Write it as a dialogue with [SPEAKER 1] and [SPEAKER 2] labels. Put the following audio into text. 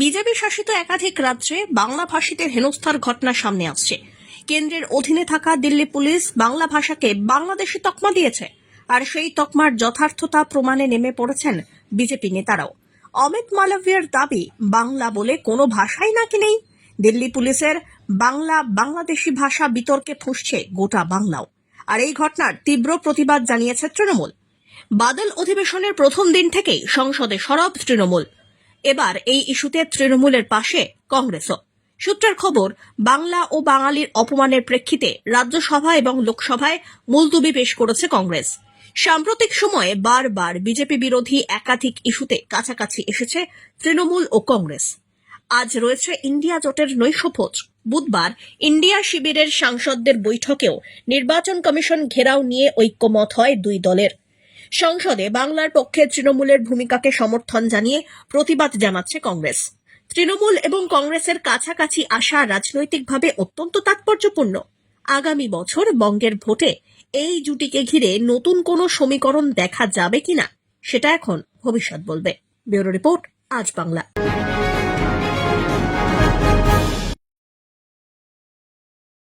[SPEAKER 1] BJP শাসিত একাধিক রাজ্যে বাংলা ভাষীদের হেনস্থার ঘটনা সামনে আসছে। কেন্দ্রের অধীনে থাকা দিল্লি পুলিশ বাংলা ভাষাকে বাংলাদেশি তকমা দিয়েছে আর সেই তকমার যথার্থতা প্রমাণে নেমে পড়েছেন বিজেপি নেতারাও। অমিত মালভিয়ার দাবি, বাংলা বলে কোনো ভাষাই নাকি নেই? দিল্লি পুলিশের বাংলা বাংলাদেশি ভাষা বিতর্কে ফুঁসছে গোটা বাংলাও। আর এই ঘটনার তীব্র প্রতিবাদ জানিয়েছে তৃণমূল। বাদল অধিবেশনের প্রথম দিন থেকেই সংসদে সরব তৃণমূল। এবার এই ইস্যুতে তৃণমূলের পাশে কংগ্রেসও। সূত্রের খবর, বাংলা ও বাঙালির অপমানের প্রেক্ষিতে রাজ্যসভা এবং লোকসভায় মুলতুবি পেশ করেছে কংগ্রেস। সাম্প্রতিক সময়ে বারবার বিজেপি বিরোধী একাধিক ইস্যুতে কাছাকাছি এসেছে তৃণমূল ও কংগ্রেস। আজ রয়েছে ইন্ডিয়া জোটের নৈশভোজ বুধবার ইন্ডিয়া শিবিরের সাংসদদের বৈঠকেও নির্বাচন কমিশন ঘেরাও নিয়ে ঐক্যমত হয় দুই দলের। সংসদে বাংলার পক্ষে তৃণমূলের ভূমিকাকে সমর্থন জানিয়ে প্রতিবাদ জানাচ্ছে কংগ্রেস। তৃণমূল এবং কংগ্রেসের কাছাকাছি আসা রাজনৈতিকভাবে অত্যন্ত তাৎপর্যপূর্ণ। আগামী বছর বঙ্গের ভোটে এই জুটিকে ঘিরে নতুন কোনো সমীকরণ দেখা যাবে কিনা, সেটা এখন ভবিষ্যৎ বলবে। ব্যুরো রিপোর্ট, আজ বাংলা।